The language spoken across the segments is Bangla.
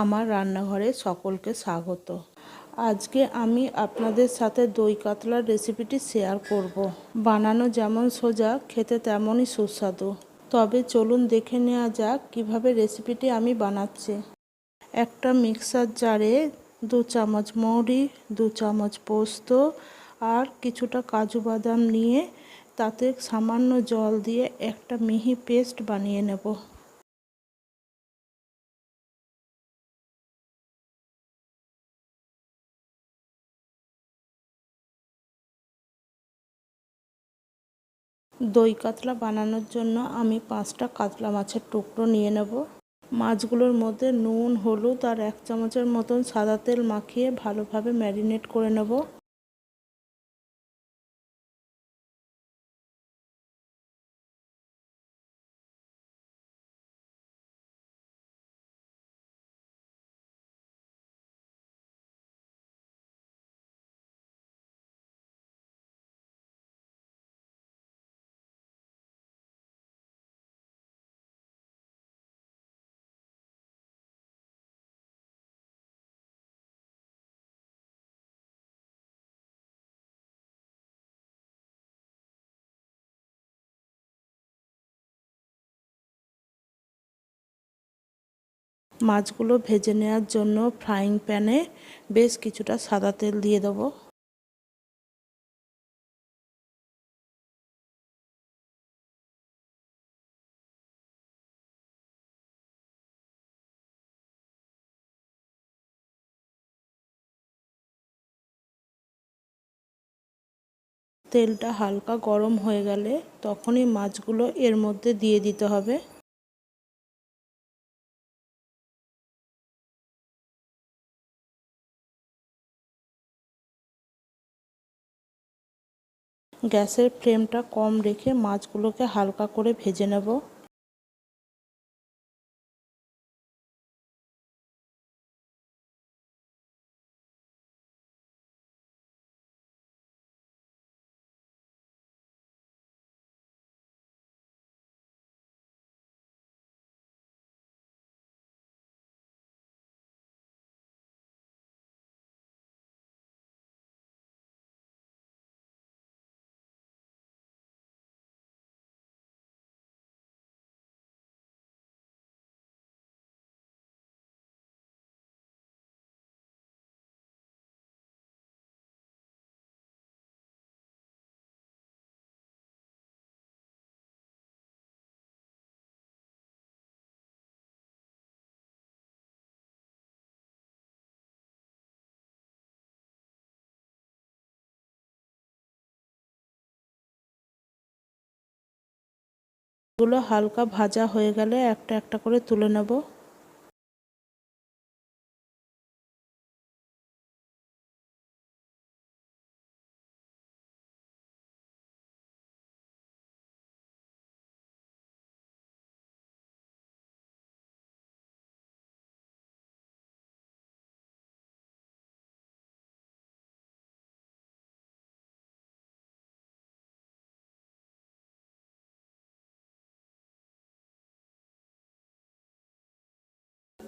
আমার রান্নাঘরে সকলকে স্বাগত। আজকে আমি আপনাদের সাথে দই কাতলার রেসিপিটি শেয়ার করব। বানানো যেমন সোজা, খেতে তেমনই সুস্বাদু। তবে চলুন দেখে নেওয়া যাক কীভাবে রেসিপিটি আমি বানাচ্ছি। একটা মিক্সার জারে দু চামচ মৌরি, দু চামচ পোস্ত আর কিছুটা কাজু বাদাম নিয়ে তাতে সামান্য জল দিয়ে একটা মিহি পেস্ট বানিয়ে নেব। দই কাতলা বানানোর জন্য আমি পাঁচটা কাতলা মাছের টুকরো নিয়ে নেব। মাছগুলোর মধ্যে নুন, হলুদ আর এক চামচের মতন সাদা তেল মাখিয়ে ভালোভাবে ম্যারিনেট করে নেব। মাছগুলো ভেজে নেওয়ার জন্য ফ্রাইং প্যানে বেশ কিছুটা সাদা তেল দিয়ে দেবো। তেলটা হালকা গরম হয়ে গেলে তখনই মাছগুলো এর মধ্যে দিয়ে দিতে হবে। গ্যাসের ফ্লেমটা কম রেখে মাছগুলোকে হালকা করে ভেজে নেব। গুলো হালকা ভাজা হয়ে গেলে একটা একটা করে তুলে নেব।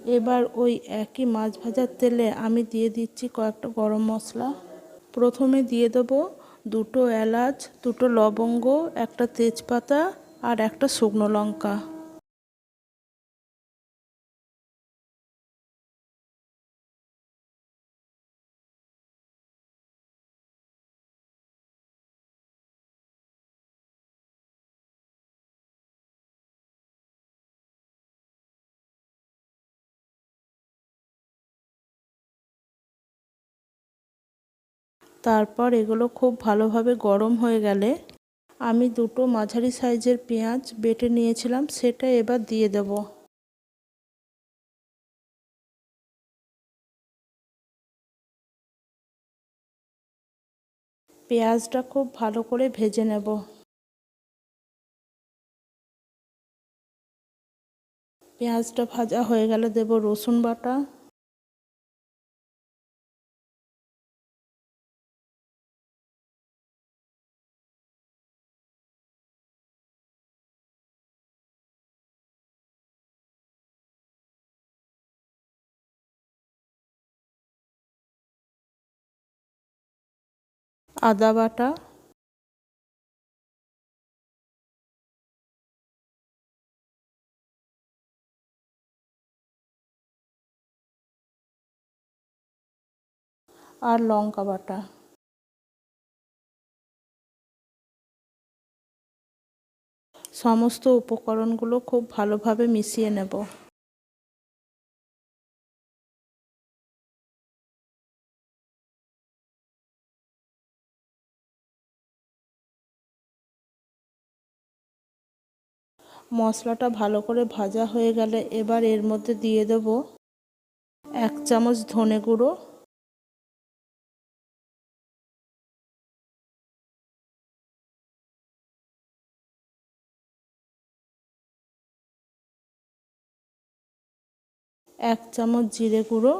এবার ওই একই মাছ ভাজার তেলে আমি দিয়ে দিচ্ছি কয়েকটা গরম মশলা। প্রথমে দিয়ে দেবো দুটো এলাচ, দুটো লবঙ্গ, একটা তেজপাতা আর একটা শুকনো লঙ্কা। তারপর এগুলো খুব ভালোভাবে গরম হয়ে গেলে আমি দুটো মাঝারি সাইজের পেঁয়াজ বেটে নিয়েছিলাম, সেটা এবার দিয়ে দেব। পেঁয়াজটা খুব ভালো করে ভেজে নেব। পেঁয়াজটা ভাজা হয়ে গেলে দেব রসুন বাটা। আদা বাটা। আর লঙ্কা বাটা। সমস্ত উপকরণগুলো খুব ভালোভাবে মিশিয়ে নেব। মশলাটা ভালো করে ভাজা হয়ে গেলে এবার এর মধ্যে দিয়ে দেব এক চামচ ধনে গুঁড়ো। এক চামচ জিরে গুঁড়ো।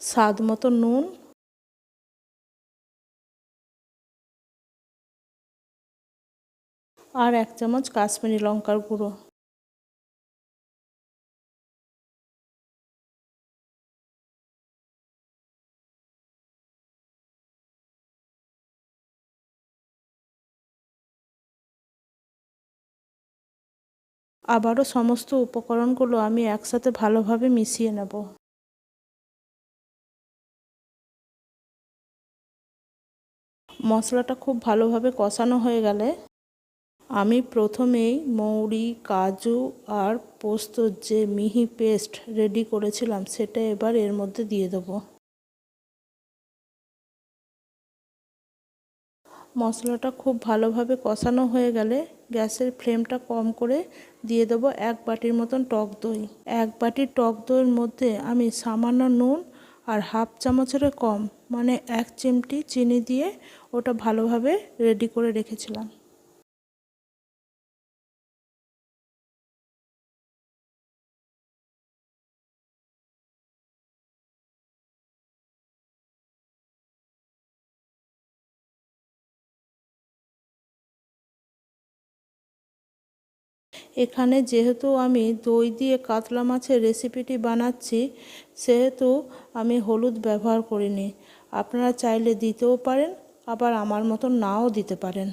স্বাদ মতো নুন। আর এক চামচ কাশ্মীরি লঙ্কার গুঁড়ো। আবারও সমস্ত উপকরণগুলো আমি একসাথে ভালোভাবে মিশিয়ে নেব। মশলাটা খুব ভালোভাবে কষানো হয়ে গেলে আমি প্রথমেই মৌরি, কাজু আর পোস্তর যে মিহি পেস্ট রেডি করেছিলাম সেটা এবার এর মধ্যে দিয়ে দেবো। মশলাটা খুব ভালোভাবে কষানো হয়ে গেলে গ্যাসের ফ্লেমটা কম করে দিয়ে দেবো এক বাটির মতন টক দই। এক বাটি টক দইয়ের মধ্যে আমি সামান্য নুন আর হাফ চামচের কম মানে এক চিমটি চিনি দিয়ে ওটা ভালোভাবে রেডি করে রেখেছিলাম। এখানে যেহেতু আমি দই দিয়ে কাতলা মাছের রেসিপিটি বানাচ্ছি, সেহেতু আমি হলুদ ব্যবহার করিনি। আপনারা চাইলে দিতেও পারেন, আবার আমার মতন নাও দিতে পারেন।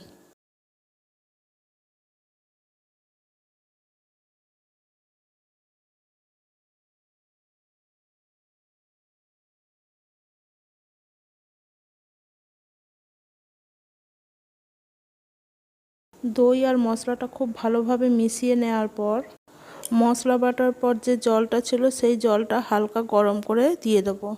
দই আর মশলাটা খুব ভালোভাবে মিশিয়ে নেওয়ার পর, মশলা বাটার পর যে জলটা ছিল সেই জলটা হালকা গরম করে দিয়ে দেবো।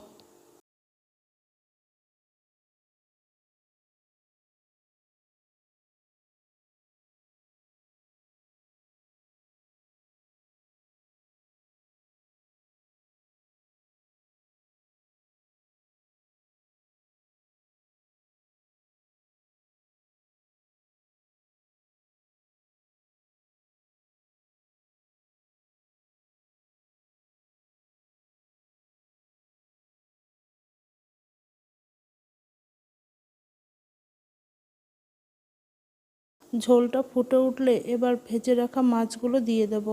ঝোলটা ফুটে উঠলে এবার ভেজে রাখা মাছগুলো দিয়ে দেব।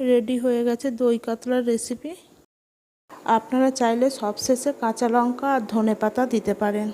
রেডি হয়ে গেছে দই কাতলার রেসিপি আপনারা চাইলে সবশেষে কাঁচা লঙ্কা আর ধনে পাতা দিতে পারেন।